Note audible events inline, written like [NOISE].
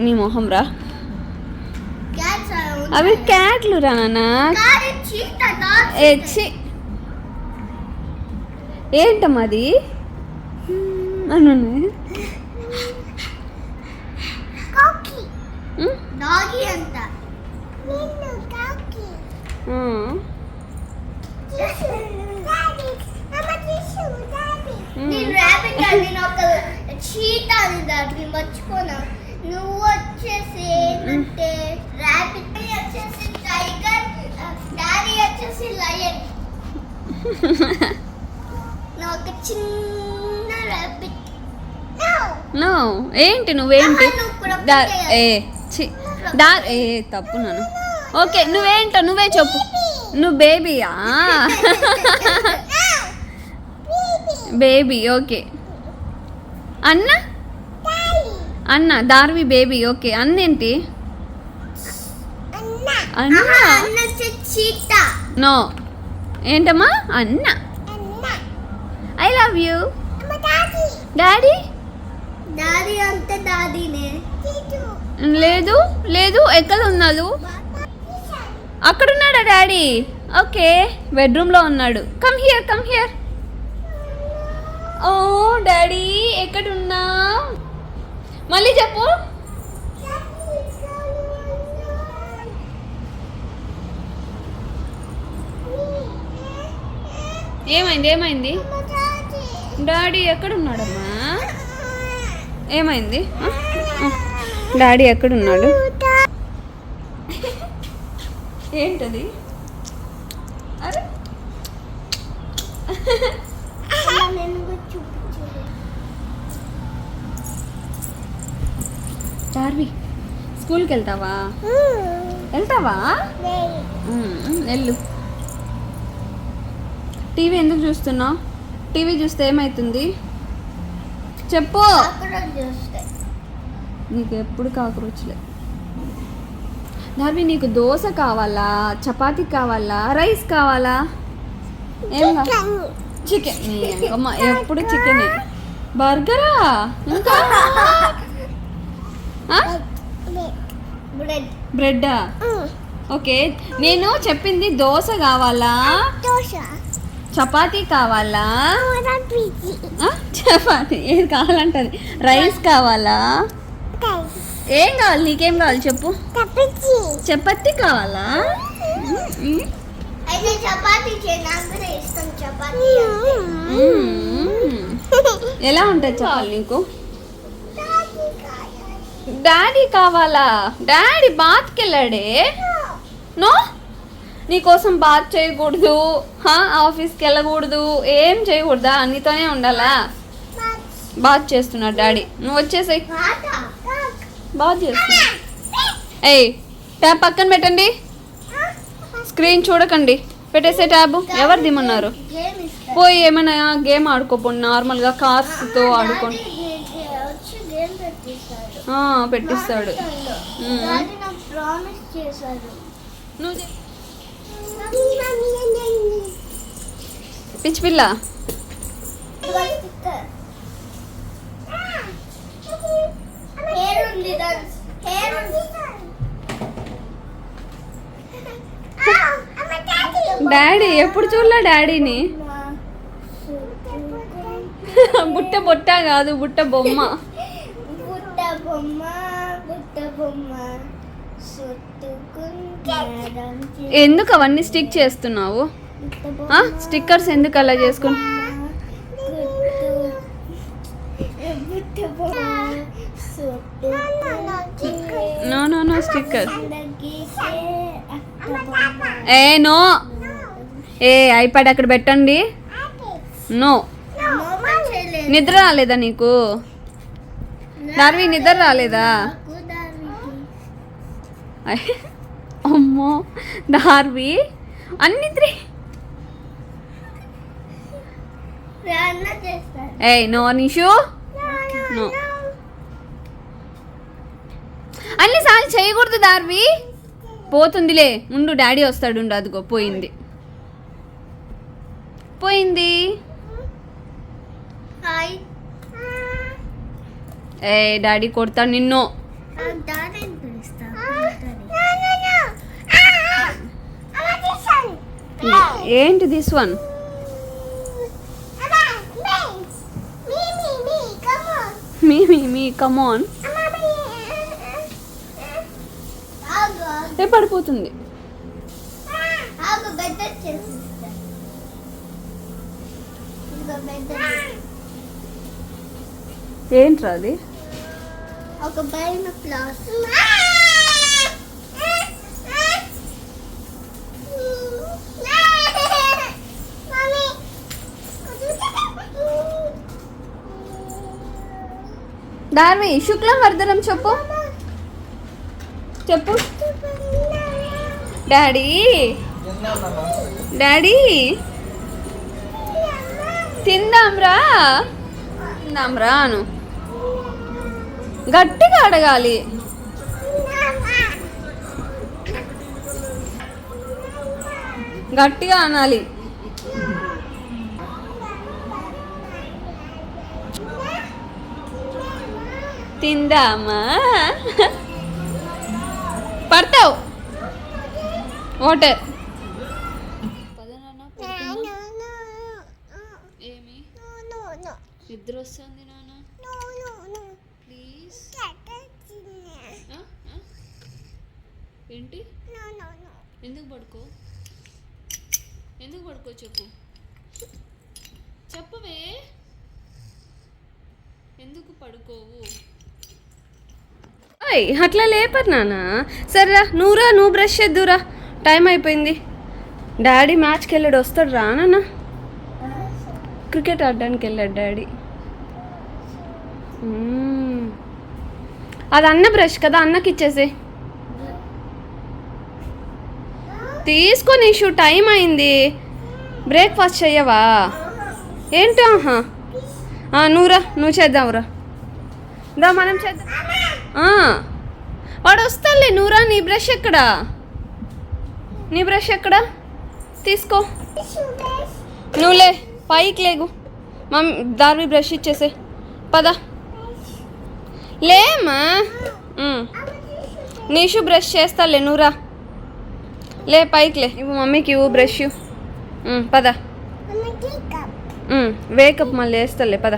నీ మొహం రా. అవి. క్యాట్లు రా నాన్న. ఏంటమ్మా అది? అను చీట మర్చిపోనా? నువ్వు వచ్చేసి ఏంటంటే ర్యాబిట్ వచ్చేసి టైగర్ డాడీ వచ్చేసి లయన్ ఒక చిన్న ర్యాబిట్ నో ఏంటి నువ్వేంటి. ఏ. దా ఏ తప్పు నాను ఓకే నువ్వేంటో నువ్వే చెప్పు. నువ్వు బేబీయా బేబీ [LAUGHS] ఓకే. అన్న? అన్న దార్వి బేబీ ఓకే. అన్న. ఏంటి అన్న అన్న చీట నో. ఏంటమ్మా? అన్న. I love you. Daddy. Daddy? అంటే డాడీనే. లేదు లేదు ఎక్కడ ఉన్నాడు అక్కడ ఉన్నాడా డాడీ? ఓకే. బెడ్రూమ్లో ఉన్నాడు. Come here come here. Oh daddy. మళ్ళీ చెప్పు. ఏమైంది ఏమైంది? డాడీ ఎక్కడున్నాడమ్మా? ఏమైంది? డాడీ ఎక్కడున్నాడు? ఏంటది? అరే. చార్వి స్కూల్కి వెళ్తావా? వెళ్తావా? వెళ్ళు. టీవీ ఎందుకు చూస్తున్నావు? టీవీ చూస్తే ఏమవుతుంది చెప్పు. నీకు ఎప్పుడు కాకరోచ్లే దార్వి నీకు దోశ కావాలా? చపాతీ కావాలా? రైస్ కావాలా? ఏం చికెన్. అమ్మ ఎప్పుడు చికెన్? బర్గరా? ఇంకా? [LAUGHS] బ్రెడ్డా ఓకే. నేను చెప్పింది దోశ కావాలా? దోశ. చపాతీ కావాలా? చపాతీ. ఏది కావాలంటది? రైస్ కావాలా? ఏం కావాలి? నీకేం కావాలి చెప్పు. చపాతీ. కావాలా? ఇష్టం చపాతీ మ్మ్. ఎలా ఉంటుంది చెప్పాలి నీకు? డాడీ కావాలా? డాడీ బాత్కి వెళ్ళాడే నో నీకోసం బాత్ చేయకూడదు. హా, ఆఫీస్కి వెళ్ళకూడదు. ఏం చేయకూడదా? నీతోనే ఉండాలా? బాత్ చేస్తున్నాడు డాడీ. నువ్వు వచ్చేసాయి. బాత్ చేస్తున్నా ఏయ్ ట్యాబ్ పక్కన పెట్టండి. స్క్రీన్ చూడకండి. పెట్టేసే ట్యాబ్. ఎవరు దిమ్మన్నారు? పోయి ఏమైనా గేమ్ ఆడుకోపోండి నార్మల్గా కార్స్తో ఆడుకోండి వచ్చి గేమ్ పెట్టిస్తాడు ఆ, పెట్టిస్తాడు మ్మ్. డాడీ నాకు ప్రామిస్ చేశాడు నువ్వు చె- పిచ్చి పిల్ల. డాడీ ఎప్పుడు చూడలే డాడీని? బుట్ట బొట్ట కాదు బుట్ట బొమ్మ. [LAUGHS] బొమ్మ బుట్ట బొమ్మ చుట్టుకుంటాడం ఎందుకు అవన్నీ స్టిక్ చేస్తున్నావు? స్టిక్కర్స్ ఎందుకు అలా చేసుకుని నో నో నో స్టిక్కర్ ఏ నో ఏ ఐప్యాడ్ అక్కడ పెట్టండి. నో నిద్ర రాలేదా నీకు? నార్వి నిద్ర రాలేదా? అమ్మో డార్వి అన్ని త్రీ. ఏ నో నిషు. నో. అన్ని సార్లు చేయకూడదు దార్వి. పోతుందిలే. ఉండు డాడీ వస్తాడు అదిగో పోయింది. పోయింది. ఏ డాడీ కొడతాడు నిన్ను. ఏంటి this one? Me me me come on ఏ పడిపోతుంది. ఏంట్రా అది? ఒక పైన ప్లాస్ దార్వి శుక్లం వర్ధనం చెప్పు. చెప్పు. డాడీ డాడీ తిందాంరా. తిందాంరా అను. గట్టిగా అడగాలి. గట్టిగా అనాలి. తిందామా? పడతావు. వాటర్. ఏమి? నిద్ర వస్తుంది నాన్న ప్లీజ్ ఏంటి? ఎందుకు పడుకో? ఎందుకు పడుకో చెప్పు. చెప్పవే. ఎందుకు పడుకోవు? ఓయ్ అట్లా లేపరు నాన్న. సరేరా నువ్వురా నువ్వు బ్రష్ చేద్దురా టైం అయిపోయింది. డాడీ మ్యాచ్కి వెళ్ళాడు వస్తాడు రా నాన్న. క్రికెట్ ఆడడానికి వెళ్ళాడు డాడీ మ్మ్. అది అన్న బ్రష్ కదా అన్నకి ఇచ్చేసే తీసుకొని ఇష్యూ టైం అయింది. బ్రేక్ఫాస్ట్ చెయ్యవా? ఏంటి? ఆహా. నువ్వురా నువ్వు చేద్దాంరా దా మనం చేద్దాం. వాడు వస్తాలే నువ్వురా నీ బ్రష్ ఎక్కడా? నీ బ్రష్ ఎక్కడా? తీసుకో. నువ్వులే పైకి లేగు. మమ్ దార్వి బ్రష్ ఇచ్చేసే. పదా. లేమా ఉమ్. నీషు బ్రష్ చేస్తాలే నువ్వురా లే పైకి లే. ఇవ్వు మమ్మీకి ఇవ్వు బ్రష్ పద. వేకప్ మళ్ళీ వేస్తాలే పద.